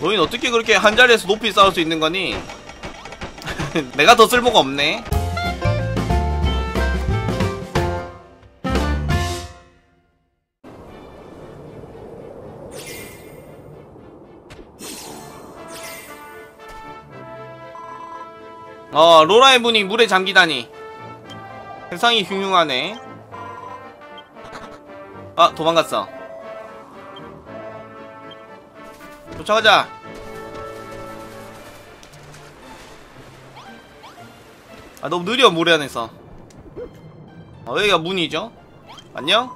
너희는 어떻게 그렇게 한 자리에서 높이 싸울 수 있는 거니? 내가 더 쓸모가 없네. 어, 로라의 문이 물에 잠기다니. 세상이 흉흉하네. 아, 도망갔어. 쫓아가자. 아, 너무 느려, 물에 안에서. 어, 여기가 문이죠? 안녕?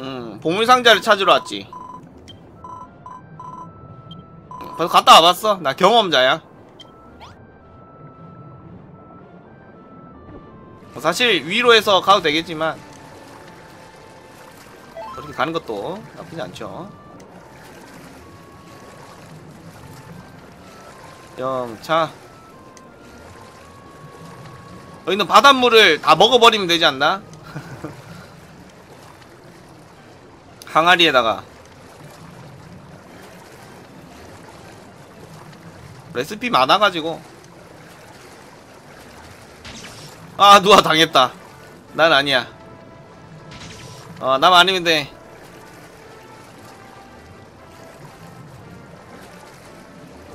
음, 보물상자를 찾으러 왔지. 벌써 갔다 와봤어? 나 경험자야. 뭐 사실 위로 해서 가도 되겠지만 그렇게 가는 것도 나쁘지 않죠 영차. 여기는 바닷물을 다 먹어버리면 되지 않나? 항아리에다가. 레시피 많아가지고. 아 누가 당했다. 난 아니야. 어남 아니면 돼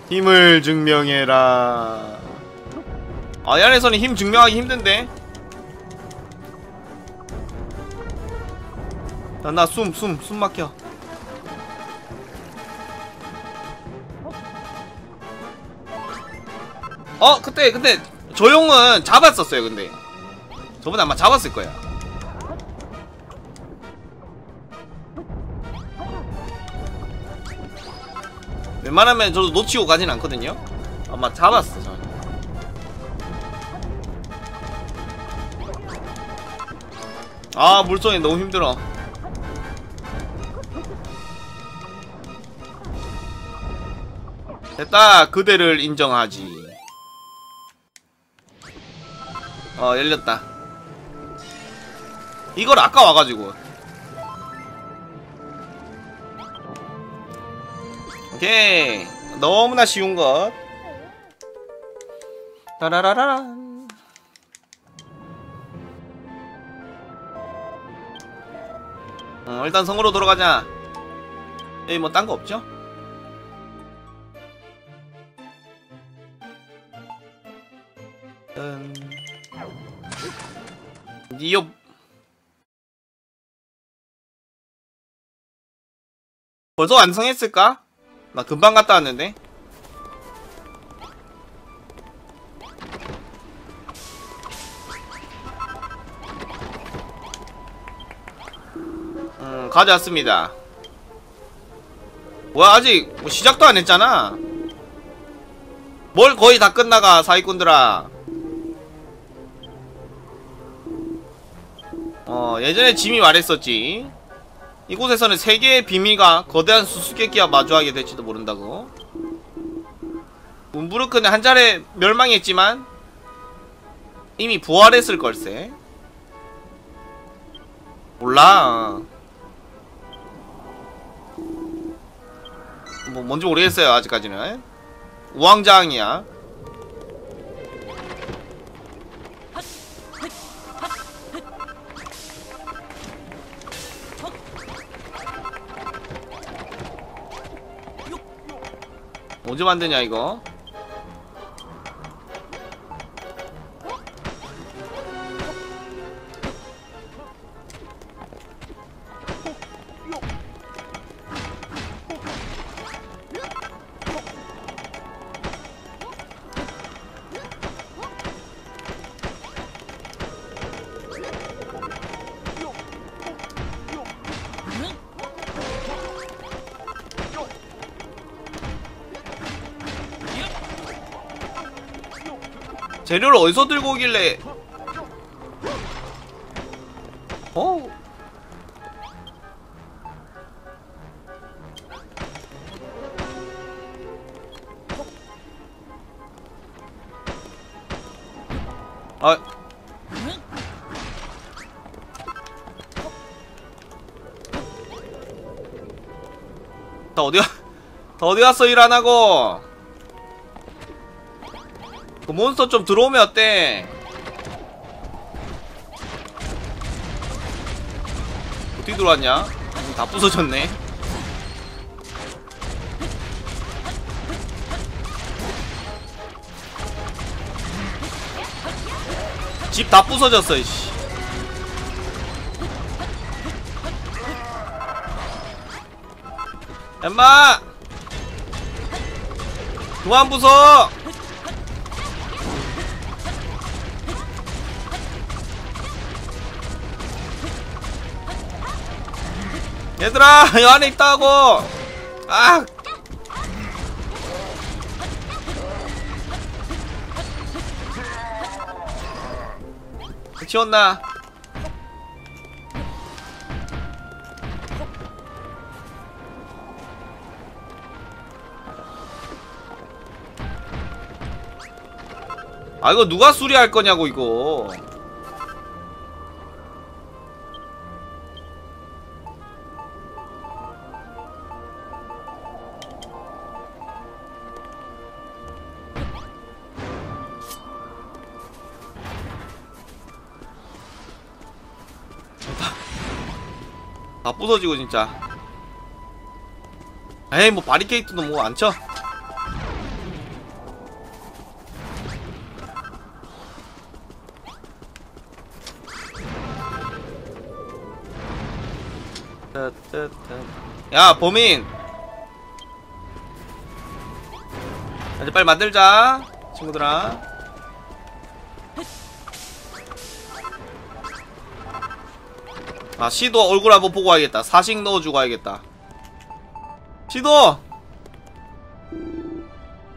힘을 증명해라. 아, 이 안에서는 힘 증명하기 힘든데. 나숨숨 숨 막혀. 어 그때 근데 저 형은 잡았었어요 근데. 저번에 아마 잡았을 거야 웬만하면 저도 놓치고 가진 않거든요 아마 잡았어 저 아, 물속이 너무 힘들어. 됐다. 그대를 인정하지. 어 열렸다 이걸 아까 와가지고 오케이. 너무나 쉬운 것. 따라라란. 어, 일단 성으로 돌아가자. 여기 뭐 딴 거 없죠? 음... 니요 벌써 완성했을까? 나 금방 갔다 왔는데? 음 가져왔습니다. 뭐야 아직 뭐 시작도 안 했잖아. 뭘 거의 다 끝나가 사기꾼들아. 어 예전에 짐이 말했었지 이곳에서는 세계의 비밀과 거대한 수수께끼와 마주하게 될지도 모른다고. 문부르크는 한 차례 멸망했지만 이미 부활했을 걸세. 몰라. 뭐 뭔지 모르겠어요 아직까지는. 우왕좌왕이야 언제 만드냐 이거 재료를 어디서 들고 오길래 어? 아나 어디야? 더 어디 갔어 일 안 하고 그 몬스터 좀 들어오면 어때? 어떻게 들어왔냐? 음, 다 부서졌네. 집 다 부서졌어 이씨. 엠마! 그만 부숴 얘들아 이 안에 있다고. 아. 치웠나? 아 이거 누가 수리할 거냐고 이거 부서지고 진짜. 에이 뭐 바리케이트도 뭐 안 쳐? 야 범인 이제 빨리 만들자 친구들아 아 시도 얼굴 한번 보고 와야겠다. 사식 넣어주고 와야겠다. 시도!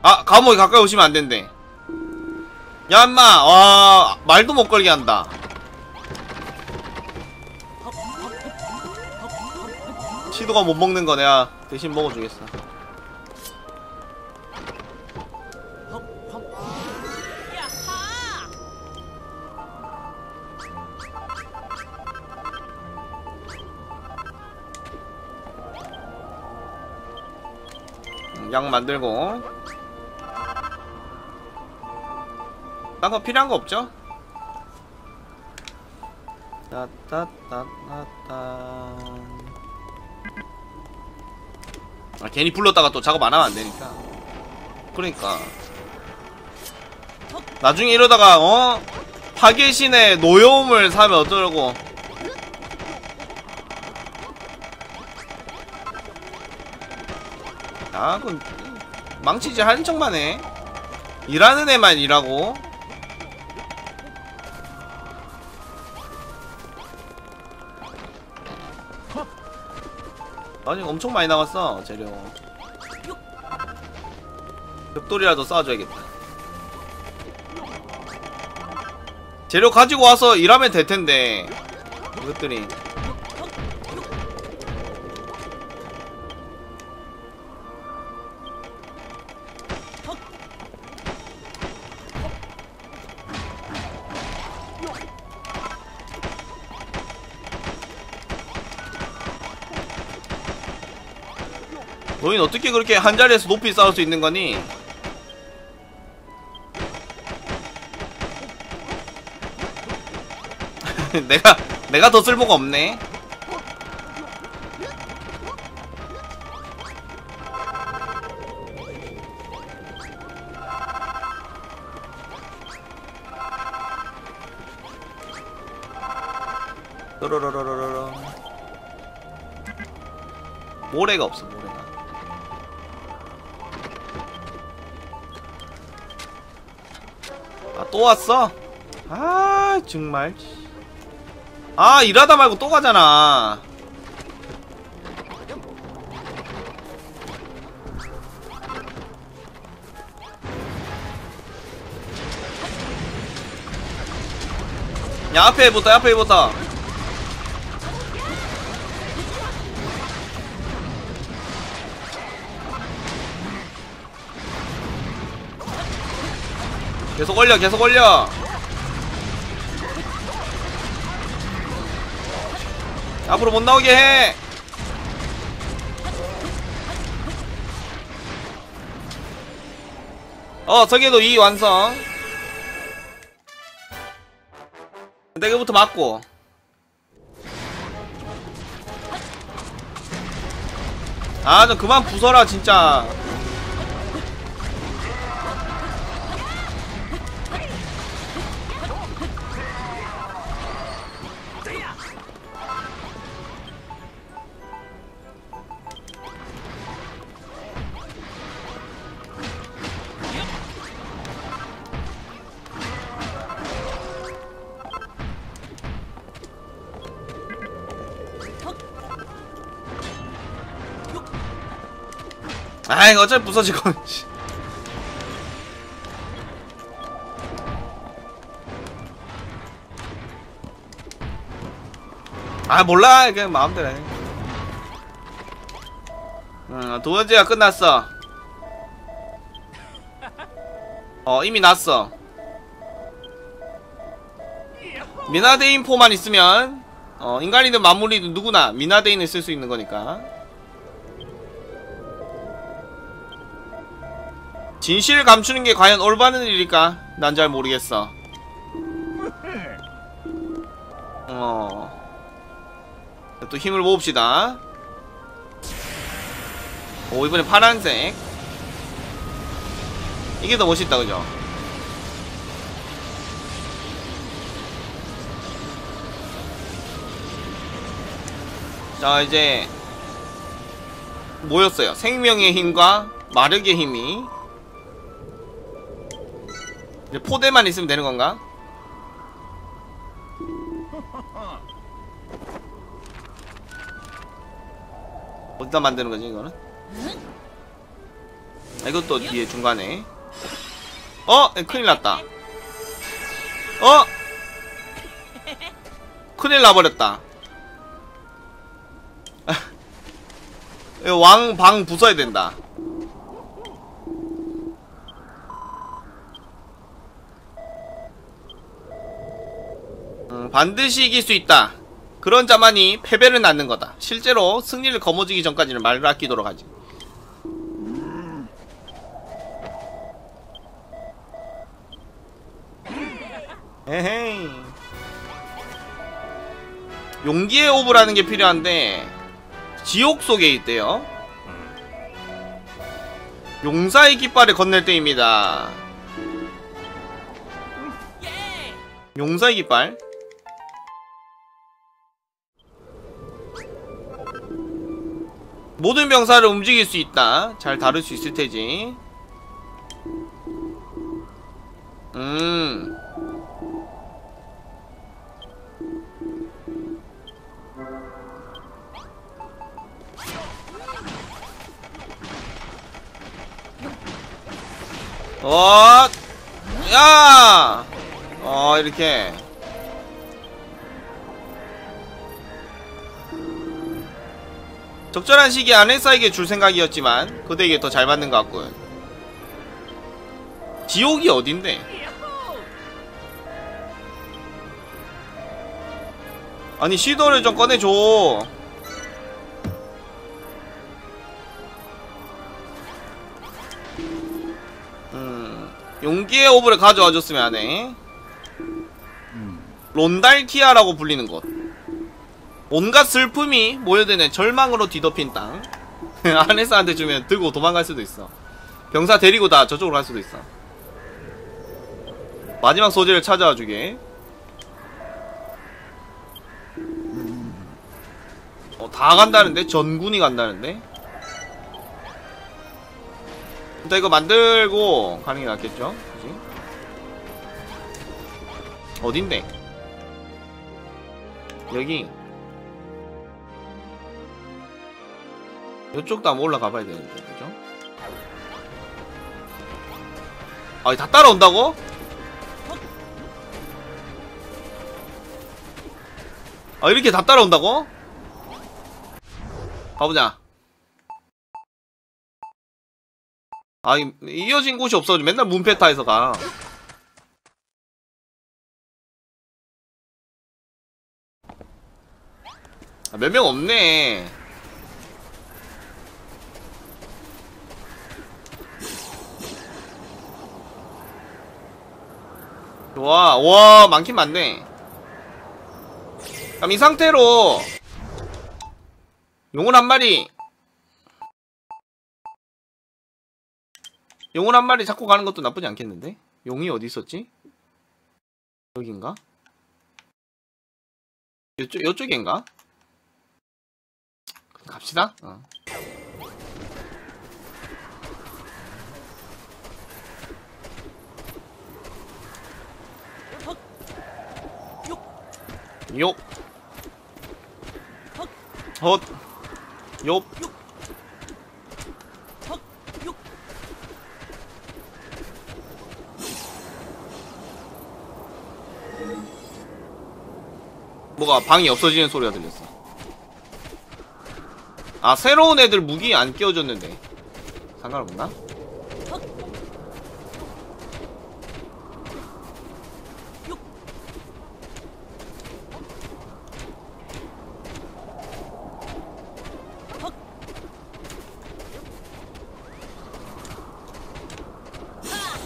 아 감옥에 가까이 오시면 안된대. 야 인마. 와 말도 못 걸게 한다. 시도가 못 먹는 거 내가 대신 먹어주겠어 음, 약 만들고. 딴 거 필요한 거 없죠? 따따따따따. 아 괜히 불렀다가 또 작업 안 하면 안 되니까. 그러니까. 나중에 이러다가 어? 파괴신의 노여움을 사면 어쩌려고 아 그럼 망치지 하는 척만 해. 일하는 애만 일하고. 아니 엄청 많이 나갔어 재료. 벽돌이라도 쌓아줘야겠다. 재료 가지고 와서 일하면 될텐데 이것들이 너희는 어떻게 그렇게 한자리에서 높이 쌓을 수 있는 거니? 내가 내가 더 쓸모가 없네. 모래가 없어 또 왔어? 아 정말. 아 일하다 말고 또 가잖아. 야 앞에부터 앞에부터 계속 올려 계속 올려. 앞으로 못 나오게 해. 어 저기도 이 완성. 내가부터 맞고. 아 좀 그만 부숴라 진짜 아이 어차피 부서질 건 씨. 아 몰라. 그냥 마음대로 해. 응, 두 번째가 끝났어. 어 이미 났어. 미나데인 포만 있으면 어 인간이든 마무리든 누구나 미나데인을 쓸 수 있는 거니까 진실을 감추는 게 과연 올바른 일일까? 난 잘 모르겠어. 어. 또 힘을 모읍시다. 오, 이번에 파란색. 이게 더 멋있다, 그죠? 자, 이제 모였어요. 생명의 힘과 마력의 힘이 이제 포대만 있으면 되는 건가? 어디다 만드는 거지 이거는? 아, 이것도 뒤에 중간에 어? 에, 큰일 났다 어? 큰일 나버렸다 왕 방 부숴야 된다 반드시 이길 수 있다. 그런 자만이 패배를 낳는 거다. 실제로 승리를 거머쥐기 전까지는 말을 아끼도록 하지. 에헤이. 용기의 오브라는 게 필요한데 지옥 속에 있대요. 용사의 깃발을 건넬 때입니다. 용사의 깃발. 모든 병사를 움직일 수 있다. 잘 다룰 수 있을 테지. 음. 어, 야, 어 이렇게. 적절한 시기에 아네사에게 줄 생각이었지만 그대에게 더잘 맞는 것 같군. 지옥이 어딘데? 아니 시도를 좀 꺼내줘. 음 용기의 오브를 가져와 줬으면 하네. 론달키아라고 불리는 곳 온갖 슬픔이 모여드는 절망으로 뒤덮인 땅 아네스한테 주면 들고 도망갈 수도 있어 병사 데리고 다 저쪽으로 갈 수도 있어 마지막 소재를 찾아와 주게 어, 다 간다는데? 전군이 간다는데? 일단 이거 만들고 가는 게 낫겠죠? 그지? 어딘데? 여기 이쪽도 한번 올라가 봐야 되는데 그죠? 아, 다 따라온다고? 아, 이렇게 다 따라온다고? 가보자. 아, 이- 이어진 곳이 없어. 맨날 문페타에서 가. 아, 몇 명 없네. 좋아. 와, 많긴 많네. 그럼 이 상태로 용을 한 마리 용을 한 마리 잡고 가는 것도 나쁘지 않겠는데? 용이 어디 있었지? 여긴가? 요쪽, 요쪽인가? 갑시다. 어. 욕. 헛. 욕. 뭐가 방이 없어지는 소리가 들렸어. 아 새로운 애들 무기 안 끼워줬는데 상관없나?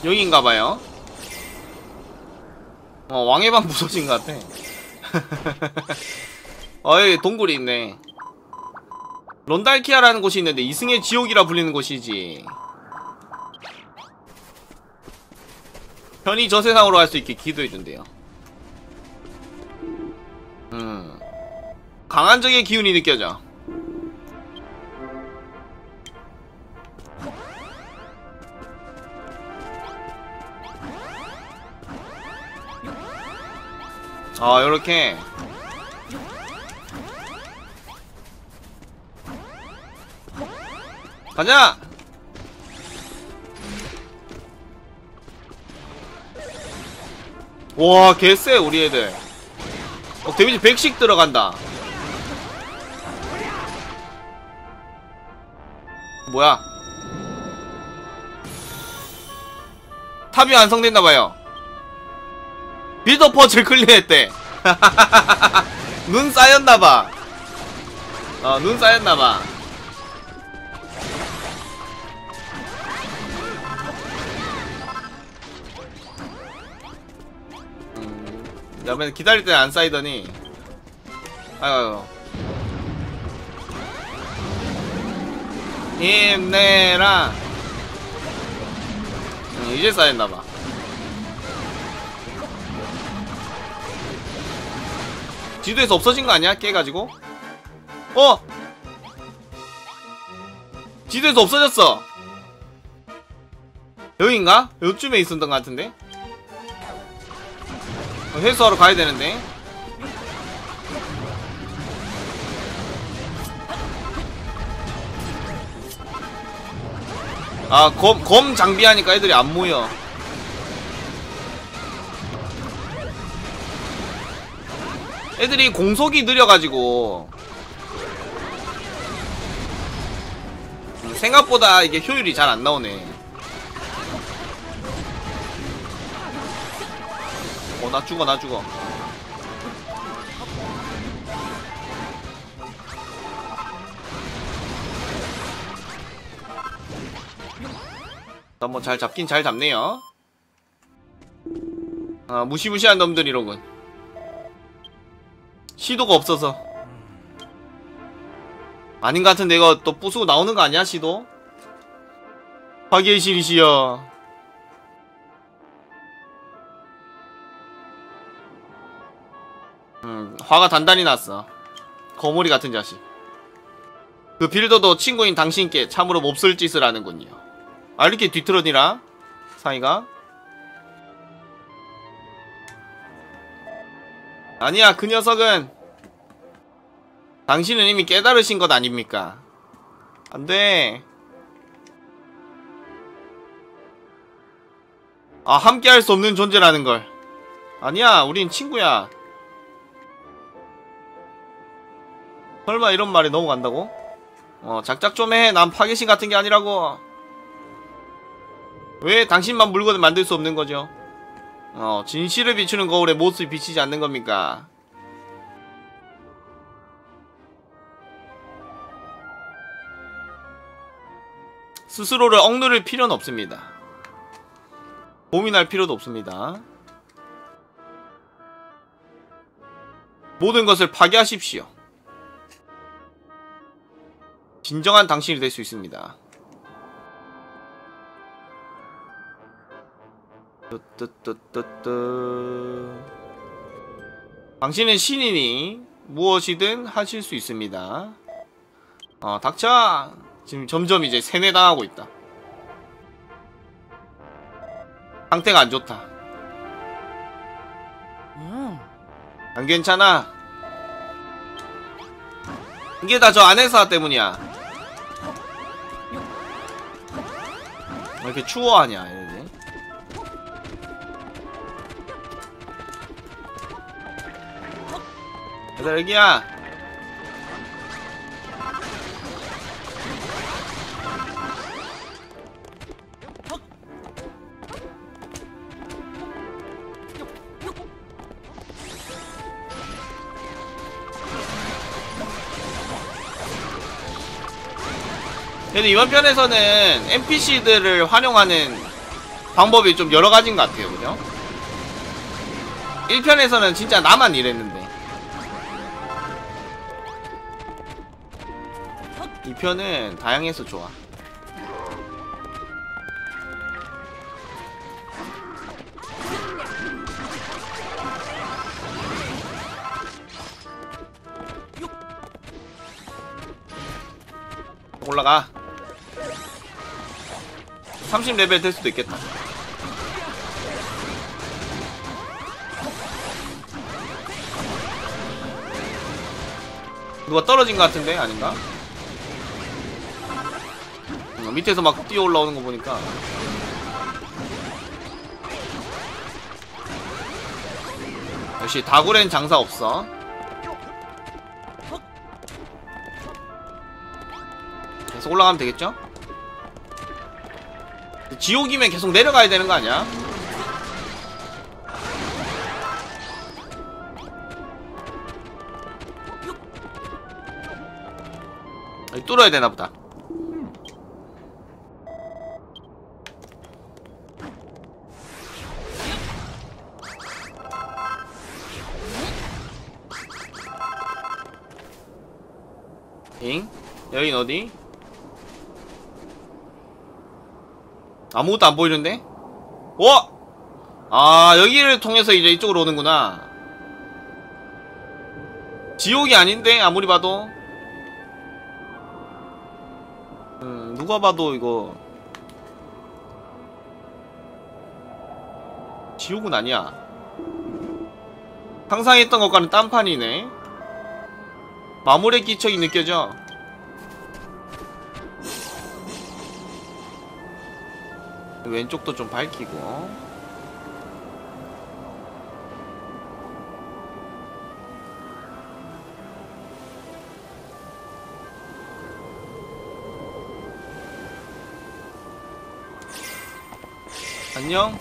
여기인가봐요. 어 왕의 방 부서진 것 같아. 어이 동굴이 있네. 론달키아라는 곳이 있는데 이승의 지옥이라 불리는 곳이지. 편히 저 세상으로 갈 수 있게 기도해준대요. 음. 강한 적의 기운이 느껴져 아 요렇게. 가자! 와 개쎄 우리 애들. 어, 데미지 100씩 들어간다. 뭐야? 탑이 완성됐나봐요 빌더 퍼즐 클리어했대. 눈 쌓였나봐. 어 눈 쌓였나봐. 음, 야맨 기다릴 때안 쌓이더니. 아유. 힘내라. 음, 이제 쌓였나봐 지도에서 없어진 거 아니야? 깨가지고? 어! 지도에서 없어졌어! 여긴가? 요쯤에 있었던 것 같은데? 어, 회수하러 가야 되는데? 아, 검, 검 장비하니까 애들이 안 모여. 애들이 공속이 느려가지고. 음, 생각보다 이게 효율이 잘 안 나오네. 어 나 죽어 나 죽어. 뭐잘 잡긴 잘 잡네요. 아 무시무시한 놈들이로군 시도가 없어서. 아닌 것 같은데 이거 또 부수고 나오는 거 아니야 시도? 화계실이시여 음 화가 단단히 났어. 거머리 같은 자식. 그 빌더도 친구인 당신께 참으로 몹쓸 짓을 하는군요. 아 이렇게 뒤틀어니라? 사이가 아니야 그 녀석은 당신은 이미 깨달으신 것 아닙니까? 안돼. 아 함께 할 수 없는 존재라는 걸. 아니야 우린 친구야. 설마 이런 말이 넘어간다고? 어 작작 좀 해. 난 파괴신 같은 게 아니라고. 왜 당신만 물건을 만들 수 없는 거죠 어, 진실을 비추는 거울에 모습이 비치지 않는 겁니까? 스스로를 억누를 필요는 없습니다. 고민할 필요도 없습니다. 모든 것을 파괴하십시오. 진정한 당신이 될 수 있습니다. 뜨뜨뜨뜨뜨. 당신은 신이니 무엇이든 하실 수 있습니다. 어, 닥쳐! 지금 점점 이제 세뇌당하고 있다. 상태가 안 좋다. 안 괜찮아. 이게 다저 아내사 때문이야. 왜 이렇게 추워하냐, 여기야. 그래도 이번 편에서는 NPC들을 활용하는 방법이 좀 여러 가지인 것 같아요, 그죠? 1편에서는 진짜 나만 이랬는데 편은 다양해서 좋아 올라가 30레벨 될 수도 있겠다 누가 떨어진 것 같은데? 아닌가? 어, 밑에서 막 뛰어 올라오는 거 보니까 역시 다구렌 장사 없어 계속 올라가면 되겠죠? 지옥이면 계속 내려가야 되는 거 아니야? 아니, 뚫어야 되나 보다. 여긴 어디? 아무것도 안 보이는데? 어? 아, 여기를 통해서 이제 이쪽으로 오는구나. 지옥이 아닌데, 아무리 봐도. 음, 누가 봐도 이거. 지옥은 아니야. 상상했던 것과는 딴판이네. 마무리 기척이 느껴져. 왼쪽도 좀 밝히고. 안녕?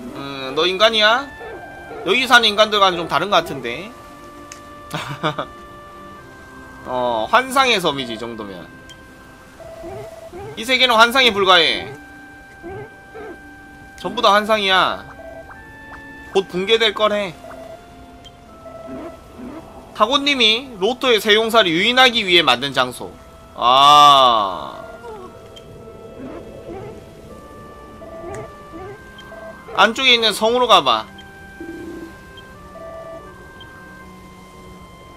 음, 너 인간이야? 여기 사는 인간들과는 좀 다른 것 같은데. 어 환상의 섬이지 이 정도면 이 세계는 환상에 불과해. 전부 다 환상이야. 곧 붕괴될 거래. 타고님이 로또의 세용사를 유인하기 위해 만든 장소. 아. 안쪽에 있는 성으로 가봐.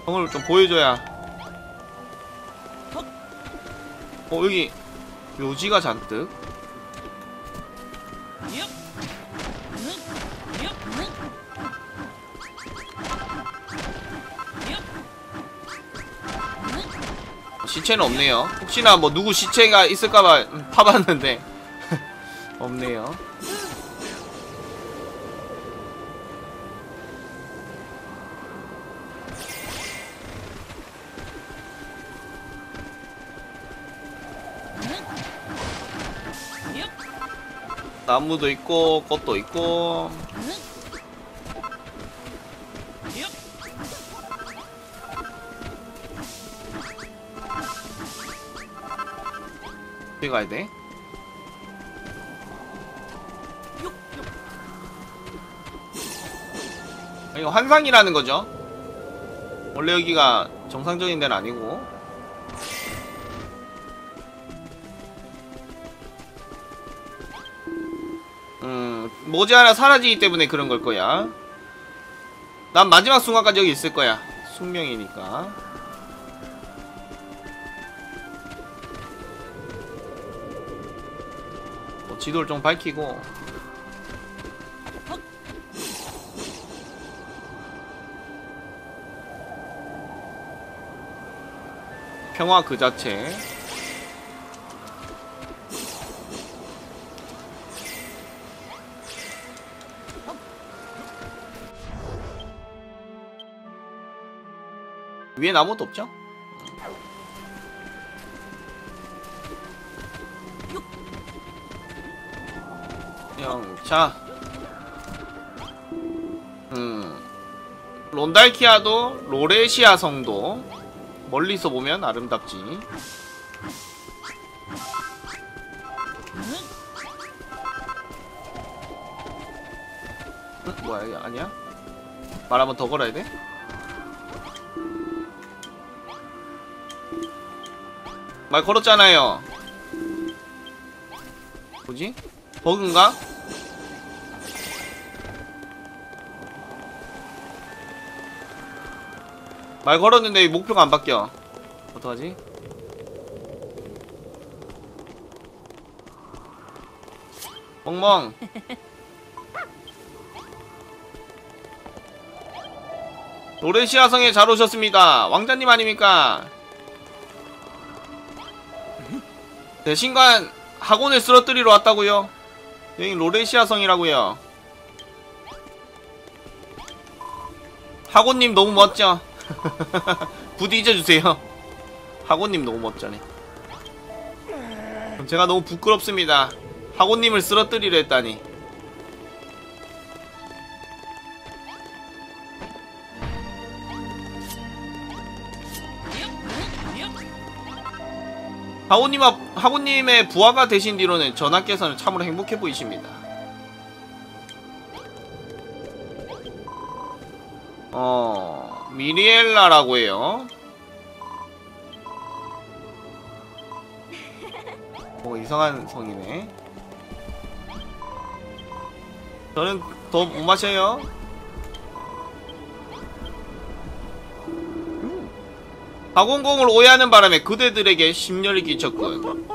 성을 좀 보여줘야. 어, 여기 묘지가 잔뜩. 시체는 없네요. 혹시나 뭐 누구 시체가 있을까봐 음, 파봤는데. 없네요 나무도 있고 꽃도 있고 어디 가야 돼? 이거 환상이라는 거죠. 원래 여기가 정상적인 데는 아니고. 음, 모지하나 사라지기 때문에 그런 걸 거야. 난 마지막 순간까지 여기 있을 거야. 숙명이니까. 뭐 지도를 좀 밝히고. 평화 그 자체. 위엔 아무것도 없죠? 영차 음 론달키아도 로레시아 성도 멀리서 보면 아름답지 응? 뭐야 이게 아니야? 말 한번 더 걸어야 돼? 말 걸었잖아요 뭐지? 버그인가? 말 걸었는데 목표가 안 바뀌어 어떡하지? 멍멍 로레시아 성에 잘 오셨습니다 왕자님 아닙니까? 대신관 학원을 쓰러뜨리러 왔다고요. 여기 로레시아 성이라고요. 학원님 너무 멋져. 부디 잊어주세요. 학원님 너무 멋져네. 제가 너무 부끄럽습니다. 학원님을 쓰러뜨리려 했다니 하고님 앞, 하고님의 부하가 되신 뒤로는 전하께서는 참으로 행복해 보이십니다. 어, 미리엘라라고 해요. 뭐 이상한 성이네. 저는 더 못 마셔요. 하공공을 오해하는 바람에 그대들에게 심려를 끼쳤군.